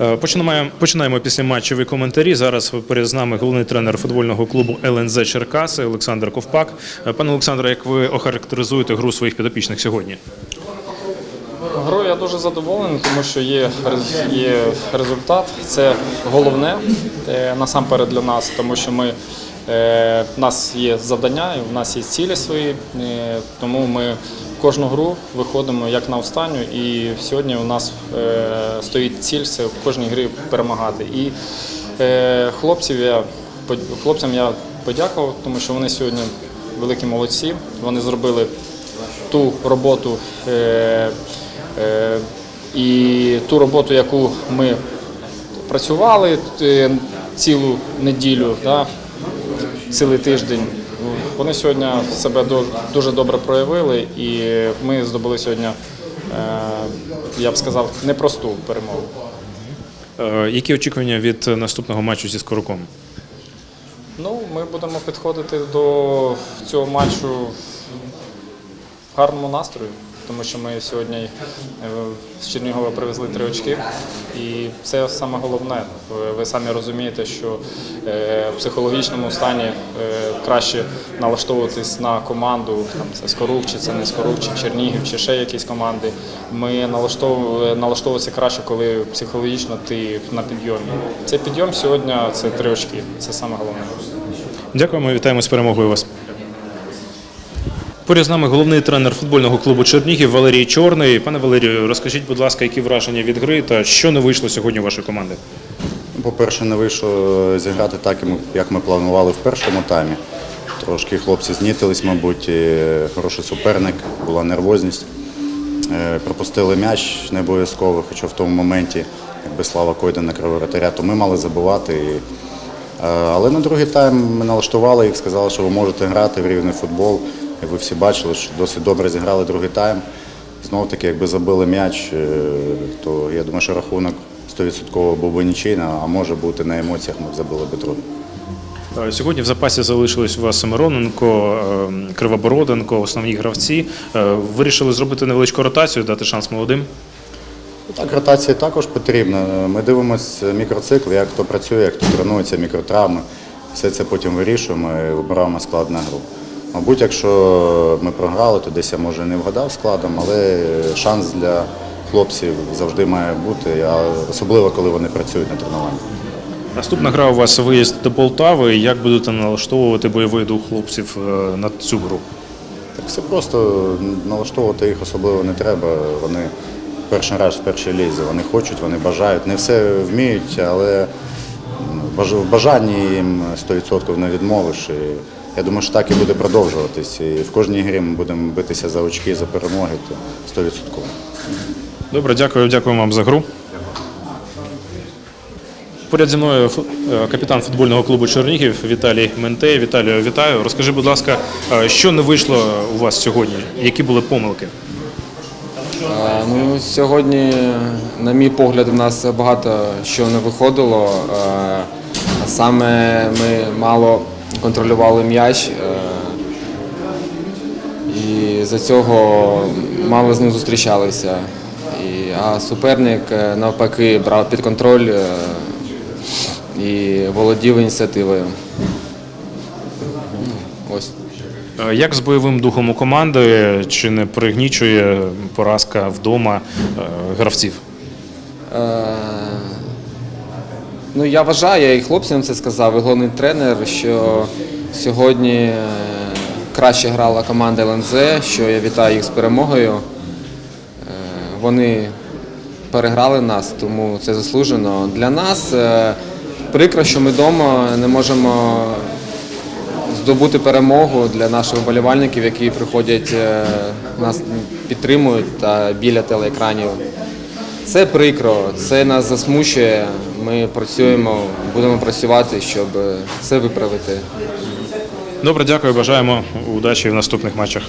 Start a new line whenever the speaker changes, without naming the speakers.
Е, Починаємо, починаємо після матчеві коментарі. Зараз поряд з нами головний тренер футбольного клубу ЛНЗ Черкаси Олександр Ковпак. Е, Пане Олександре, як ви охарактеризуєте гру своїх підопічних сьогодні?
Грою я дуже задоволений, тому що є, є результат. Це головне е, насамперед для нас, тому що ми, е, нас є завдання, в нас є цілі свої, тому ми кожну гру виходимо як на останню. І сьогодні у нас е, стоїть ціль це в кожній грі перемагати. І е, хлопців я, хлопцям я подякував, тому що вони сьогодні великі молодці. Вони зробили ту роботу е, і ту роботу, яку ми працювали цілу неділю, цілий тиждень. Вони сьогодні себе дуже добре проявили, і ми здобули сьогодні, е, я б сказав, непросту перемогу.
Е, Які очікування від наступного матчу зі Скороком?
Ну, ми будемо підходити до цього матчу в гарному настрої, тому що ми сьогодні е, з Чернігова привезли три очки, і це саме головне. Ви- самі розумієте, що е, в психологічному стані е, краще налаштовуватись на команду, там це Скорук, чи це не Скорук, чи Чернігів, чи ще якісь команди. Ми налаштову- налаштовуватися краще, коли психологічно ти на підйомі. Цей підйом сьогодні це три очки. Це саме головне.
Дякуємо, вітаємо з перемогою вас. Поряд з нами головний тренер футбольного клубу Чернігів Валерій Чорний. Пане Валерію, розкажіть, будь ласка, які враження від гри та що не вийшло сьогодні у вашої команди?
По-перше, не вийшло зіграти так, як ми- планували в першому таймі. Трошки хлопці знітились, мабуть, хороший суперник, була нервозність. Е, Пропустили м'яч не обов'язково, хоча в тому моменті, якби Слава Койда накрив воротаря, то ми мали забивати. І, е, Але на другий тайм ми налаштували їх, сказали, що ви можете грати в рівний футбол. Як ви всі бачили, що досить добре зіграли другий тайм. Знову таки, якби забили м'яч, е, то я думаю, що рахунок 100% був би нічийний, а може бути на емоціях ми б забили би другий.
Е, Сьогодні в запасі залишились у вас Мироненко, е, Кривобороденко, основні гравці. Е, Вирішили зробити невеличку ротацію, дати шанс молодим.
Так, ротація також потрібна. Ми дивимося мікроцикл, як хто працює, як хто тренується, мікротравми. Все це потім вирішуємо і вибираємо склад на гру. Мабуть, якщо ми програли, то десь я може не вгадав складом, але шанс для хлопців завжди має бути, особливо коли вони працюють на тренуванні.
Наступна гра у вас виїзд до Полтави. Як будете налаштовувати бойовий дух хлопців е, на цю гру?
Так все просто налаштовувати їх особливо не треба. Вони перший раз в першій лізі. Вони хочуть, вони бажають. Не все вміють, але в бажанні їм 100% не відмовиш. І я думаю, що так і буде продовжуватись. І в кожній грі ми будемо битися за очки, за перемоги, то 100%.
Добре, дякую, дякую вам за гру. Поряд зі мною е, капітан футбольного клубу Чернігів Віталій Ментей. Віталію, вітаю. Розкажи, будь ласка, е, що не вийшло у вас сьогодні? Які були помилки?
Е, Ну, сьогодні, на мій погляд, у нас багато що не виходило. Е, Саме ми мало контролювали м'яч, е, і за цього мало з ним зустрічалися. А суперник е, навпаки брав під контроль е, і володів ініціативою. Ну, Ось.
Як з бойовим духом у команди? Чи не пригнічує поразка вдома гравців?
Е, Ну, я вважаю, я і хлопцям це сказав, і головний тренер, що сьогодні е, краще грала команда ЛНЗ, що я вітаю їх з перемогою. Е, Вони переграли нас, тому це заслужено. Для нас е, прикро, що ми вдома не можемо здобути перемогу для наших вболівальників, які приходять, нас підтримують та біля телеекранів. Це прикро, це нас засмучує. Ми працюємо, будемо працювати, щоб це виправити.
Добре, дякую. Бажаємо удачі в наступних матчах.